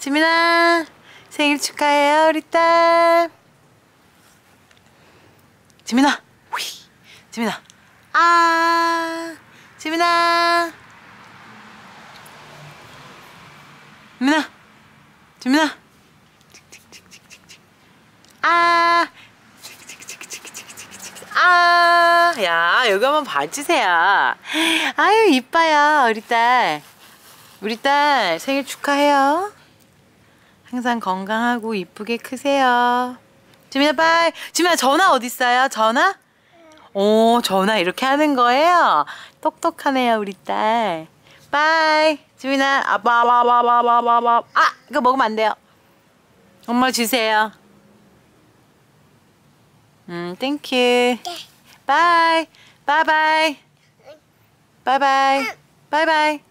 지민아 생일 축하해요 우리 딸 지민아 휘 지민아 아 지민아 지민아 지민아 아 아, 야, 여기 한번 봐주세요. 아유, 이뻐요, 우리 딸. 우리 딸 생일 축하해요. 항상 건강하고 이쁘게 크세요. 지민아, 빨리. 지민아, 전화 어딨어요? 전화? 오, 전화 이렇게 하는 거예요? 똑똑하네요, 우리 딸. 빠이. 지민아, 아바바바바바바바. 아, 이거 먹으면 안 돼요. 엄마 주세요. 음, 땡큐. 바이. 바이바이. 바이바이. 바이바이.